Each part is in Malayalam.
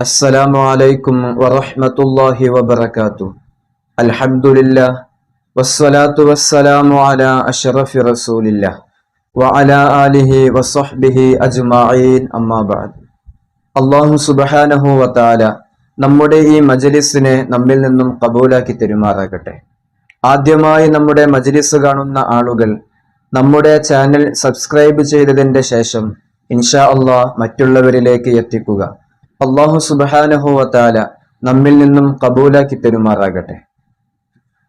السلام عليكم ورحمة الله وبركاته الحمد لله والصلاة والسلام على أشرف رسول الله وعلى آله وصحبه أجمعين أما بعد അള്ളാഹു സുബഹാനഹു വത്താല നമ്മുടെ ഈ മജലിസിനെ നമ്മിൽ നിന്നും കബൂലാക്കി തെരുമാറാകട്ടെ ആദ്യമായി നമ്മുടെ മജലിസ് കാണുന്ന ആളുകൾ നമ്മുടെ ചാനൽ സബ്സ്ക്രൈബ് ചെയ്തതിന്റെ ശേഷം ഇൻഷാ അള്ളാഹ് മറ്റുള്ളവരിലേക്ക് എത്തിക്കുക അള്ളാഹു സുബഹാനഹു വത്താല നമ്മിൽ നിന്നും കബൂലാക്കി പെരുമാറാകട്ടെ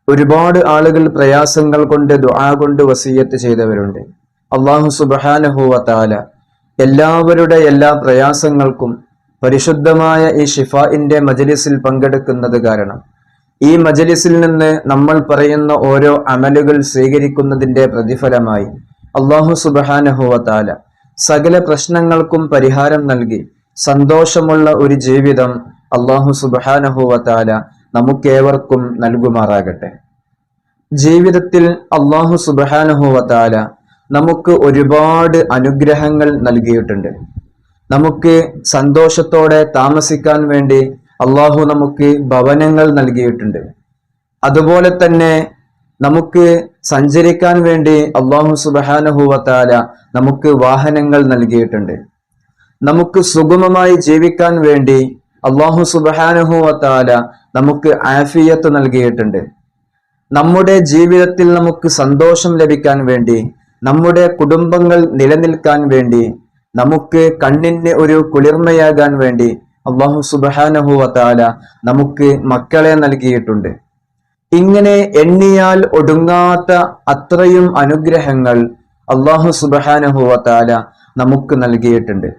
ഒരുപാട് ആളുകൾ പ്രയാസങ്ങൾ കൊണ്ട് ദുആ കൊണ്ട് വസീയത്ത് ചെയ്തവരുണ്ട്. അള്ളാഹു സുബഹാനഹു വത്താല എല്ലാവരുടെ എല്ലാ പ്രയാസങ്ങൾക്കും പരിശുദ്ധമായ ഈ ഷിഫാഇന്റെ മജലിസിൽ പങ്കെടുക്കുന്നത് കാരണം ഈ മജലിസിൽ നിന്ന് നമ്മൾ പറയുന്ന ഓരോ അമലുകൾ സ്വീകരിക്കുന്നതിന്റെ പ്രതിഫലമായി അള്ളാഹു സുബഹാനഹുവത്താല സകല പ്രശ്നങ്ങൾക്കും പരിഹാരം നൽകി സന്തോഷമുള്ള ഒരു ജീവിതം അള്ളാഹു സുബാനഹുവത്താല നമുക്കേവർക്കും നൽകുമാറാകട്ടെ. ജീവിതത്തിൽ അള്ളാഹു സുബാനഹുവത്താല നമുക്ക് ഒരുപാട് അനുഗ്രഹങ്ങൾ നൽകിയിട്ടുണ്ട്. നമുക്ക് സന്തോഷത്തോടെ താമസിക്കാൻ വേണ്ടി അള്ളാഹു നമുക്ക് ഭവനങ്ങൾ നൽകിയിട്ടുണ്ട്. അതുപോലെ തന്നെ നമുക്ക് സഞ്ചരിക്കാൻ വേണ്ടി അള്ളാഹു സുബാനഹുവത്താല നമുക്ക് വാഹനങ്ങൾ നൽകിയിട്ടുണ്ട്. നമുക്ക് സുഗമമായി ജീവിക്കാൻ വേണ്ടി അള്ളാഹു സുബഹാനഹുവത്താല നമുക്ക് ആഫിയത്ത് നൽകിയിട്ടുണ്ട്. നമ്മുടെ ജീവിതത്തിൽ നമുക്ക് സന്തോഷം ലഭിക്കാൻ വേണ്ടി നമ്മുടെ കുടുംബങ്ങൾ നിലനിൽക്കാൻ വേണ്ടി നമുക്ക് കണ്ണിന് ഒരു കുളിർമയാകാൻ വേണ്ടി അള്ളാഹു സുബാനഹുവത്താല നമുക്ക് മക്കളെ നൽകിയിട്ടുണ്ട്. ഇങ്ങനെ എണ്ണിയാൽ ഒടുങ്ങാത്ത അത്രയും അനുഗ്രഹങ്ങൾ അള്ളാഹു സുബാനഹുവത്താല നമുക്ക് നൽകിയിട്ടുണ്ട്.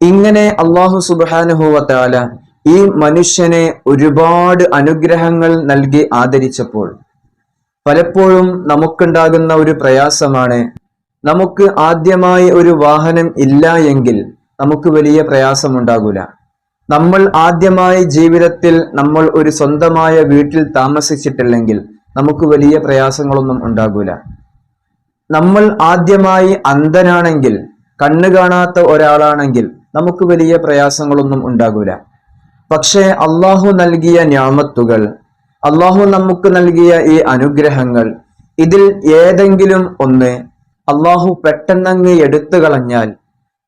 ഇങ്ങനെ അള്ളാഹു സുബാനുഹൂവത്താല ഈ മനുഷ്യനെ ഒരുപാട് അനുഗ്രഹങ്ങൾ നൽകി ആദരിച്ചപ്പോൾ പലപ്പോഴും നമുക്കുണ്ടാകുന്ന ഒരു പ്രയാസമാണ് നമുക്ക് ആദ്യമായി ഒരു വാഹനം ഇല്ല എങ്കിൽ നമുക്ക് വലിയ പ്രയാസമുണ്ടാകൂല. നമ്മൾ ആദ്യമായി ജീവിതത്തിൽ നമ്മൾ ഒരു സ്വന്തമായ വീട്ടിൽ താമസിച്ചിട്ടില്ലെങ്കിൽ നമുക്ക് വലിയ പ്രയാസങ്ങളൊന്നും ഉണ്ടാകൂല. നമ്മൾ ആദ്യമായി അന്ധനാണെങ്കിൽ കണ്ണു കാണാത്ത ഒരാളാണെങ്കിൽ നമുക്ക് വലിയ പ്രയാസങ്ങളൊന്നും ഉണ്ടാകൂല. പക്ഷേ അള്ളാഹു നൽകിയ ഞാമത്തുകൾ അള്ളാഹു നമുക്ക് നൽകിയ ഈ അനുഗ്രഹങ്ങൾ ഇതിൽ ഏതെങ്കിലും ഒന്ന് അള്ളാഹു പെട്ടെന്നങ്ങ് എടുത്തു കളഞ്ഞാൽ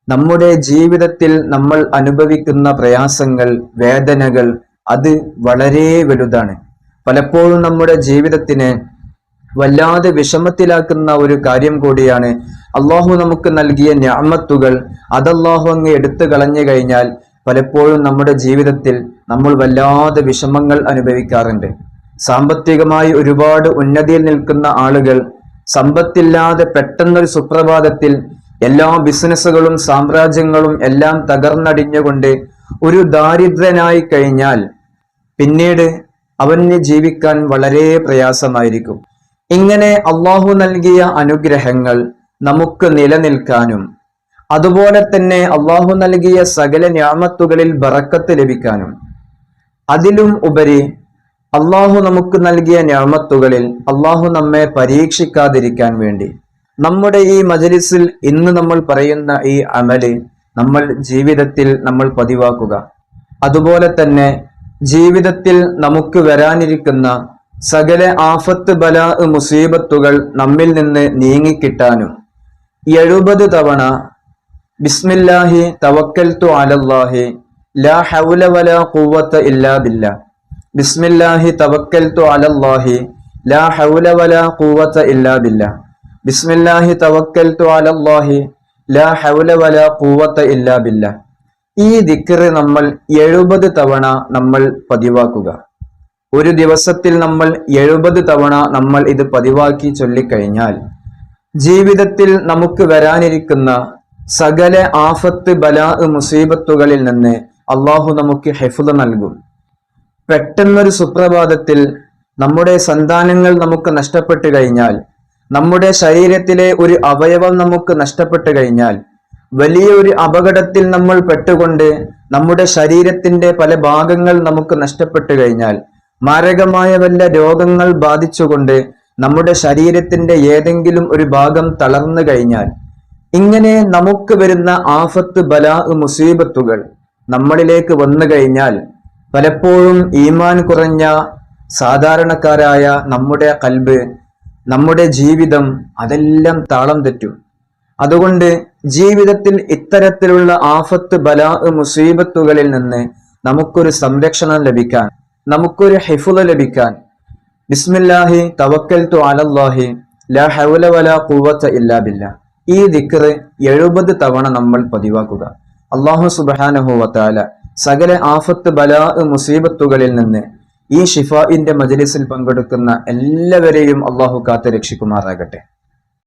നമ്മുടെ ജീവിതത്തിൽ നമ്മൾ അനുഭവിക്കുന്ന പ്രയാസങ്ങൾ വേദനകൾ അത് വളരെ വലുതാണ്. പലപ്പോഴും നമ്മുടെ ജീവിതത്തിനെ വല്ലാതെ വിഷമത്തിലാക്കുന്ന ഒരു കാര്യം കൂടിയാണ് അള്ളാഹു നമുക്ക് നൽകിയ ഞാമത്തുകൾ അതല്ലാഹു അങ്ങ് എടുത്തു കളഞ്ഞു കഴിഞ്ഞാൽ പലപ്പോഴും നമ്മുടെ ജീവിതത്തിൽ നമ്മൾ വല്ലാതെ വിഷമങ്ങൾ അനുഭവിക്കാറുണ്ട്. സാമ്പത്തികമായി ഒരുപാട് ഉന്നതിയിൽ നിൽക്കുന്ന ആളുകൾ സമ്പത്തില്ലാതെ പെട്ടെന്നൊരു സുപ്രഭാതത്തിൽ എല്ലാ ബിസിനസ്സുകളും സാമ്രാജ്യങ്ങളും എല്ലാം തകർന്നടിഞ്ഞുകൊണ്ട് ഒരു ദാരിദ്ര്യനായി കഴിഞ്ഞാൽ പിന്നീട് അവന് ജീവിക്കാൻ വളരെ പ്രയാസമായിരിക്കും. ഇങ്ങനെ അള്ളാഹു നൽകിയ അനുഗ്രഹങ്ങൾ നമുക്ക് നിലനിൽക്കാനും അതുപോലെ തന്നെ അള്ളാഹു നൽകിയ സകല ഞാമത്തുകളിൽ ബറക്കത്ത് ലഭിക്കാനും. അതിലും ഉപരി അള്ളാഹു നമുക്ക് നൽകിയ ഞാമത്തുകളിൽ അള്ളാഹു നമ്മെ പരീക്ഷിക്കാതിരിക്കാൻ വേണ്ടി. നമ്മുടെ ഈ മജലിസിൽ ഇന്ന് നമ്മൾ പറയുന്ന ഈ അമൽ നമ്മൾ ജീവിതത്തിൽ നമ്മൾ പതിവാക്കുക. അതുപോലെ തന്നെ ജീവിതത്തിൽ നമുക്ക് വരാനിരിക്കുന്ന സകല ആഫത്ത് ബല മുസീബത്തുകൾ നമ്മിൽ നിന്ന് നീങ്ങിക്കിട്ടാനും എഴുപത് തവണ ബിസ്മില്ലാഹി തവക്കൽത്തു അലല്ലാഹി ലാ ഹൗല വല കൂവത്ത് ഇല്ലാ ബില്ല. ബിസ്മില്ലാഹി തവക്കൽത്തു അലല്ലാഹി ലാ ഹൗല വല കൂവത്ത് ഇല്ലാ ബില്ല. ബിസ്മില്ലാഹി തവക്കൽത്തു അലല്ലാഹി ലാ ഹൗല വല കൂവത്ത് ഇല്ലാ ബില്ല. ഈ ദിക്റ് നമ്മൾ എഴുപത് തവണ നമ്മൾ പതിവാക്കുക. ഒരു ദിവസത്തിൽ നമ്മൾ എഴുപത് തവണ നമ്മൾ ഇത് പതിവാക്കി ചൊല്ലിക്കഴിഞ്ഞാൽ ജീവിതത്തിൽ നമുക്ക് വരാനിരിക്കുന്ന സകല ആഫത്ത് ബലാ മുസീബത്തുകളിൽ നിന്ന് അള്ളാഹു നമുക്ക് ഹെഫുദ നൽകും. പെട്ടെന്നൊരു സുപ്രഭാതത്തിൽ നമ്മുടെ സന്താനങ്ങൾ നമുക്ക് നഷ്ടപ്പെട്ടു കഴിഞ്ഞാൽ നമ്മുടെ ശരീരത്തിലെ ഒരു അവയവം നമുക്ക് നഷ്ടപ്പെട്ടു കഴിഞ്ഞാൽ വലിയ ഒരു അപകടത്തിൽ നമ്മൾ പെട്ടുകൊണ്ട് നമ്മുടെ ശരീരത്തിന്റെ പല ഭാഗങ്ങൾ നമുക്ക് നഷ്ടപ്പെട്ടു കഴിഞ്ഞാൽ മാരകമായ വല്ല രോഗങ്ങൾ ബാധിച്ചുകൊണ്ട് നമ്മുടെ ശരീരത്തിന്റെ ഏതെങ്കിലും ഒരു ഭാഗം തളർന്നു കഴിഞ്ഞാൽ ഇങ്ങനെ നമുക്ക് വരുന്ന ആഫത്ത് ബലാ മുസീബത്തുകൾ നമ്മളിലേക്ക് വന്നു കഴിഞ്ഞാൽ പലപ്പോഴും ഈമാൻ കുറഞ്ഞ സാധാരണക്കാരായ നമ്മുടെ കൽബ് നമ്മുടെ ജീവിതം അതെല്ലാം താളം തെറ്റും. അതുകൊണ്ട് ജീവിതത്തിൽ ഇത്തരത്തിലുള്ള ആഫത്ത് ബലാ മുസീബത്തുകളിൽ നിന്ന് നമുക്കൊരു സംരക്ഷണം ലഭിക്കാൻ നമുക്കൊരു ഹിഫുല ലഭിക്കാൻ ബിസ്മില്ലാഹി തവക്കൽ തു അലല്ലാഹി ലാ ഹൗല വലാ ഖുവത ഇല്ലാ ബില്ലാ. ഈ ദിക്റ് എഴുപത് തവണ നമ്മൾ പതിവാക്കുക. അള്ളാഹു സുബ്ഹാനഹു വതആല സകല ആഫത്ത് ബലാ മുസീബത്തുകളിൽ നിന്ന് ഈ ഷിഫാഇന്റെ മജലിസിൽ പങ്കെടുക്കുന്ന എല്ലാവരെയും അള്ളാഹു കാത്ത് രക്ഷിക്കുമാറാകട്ടെ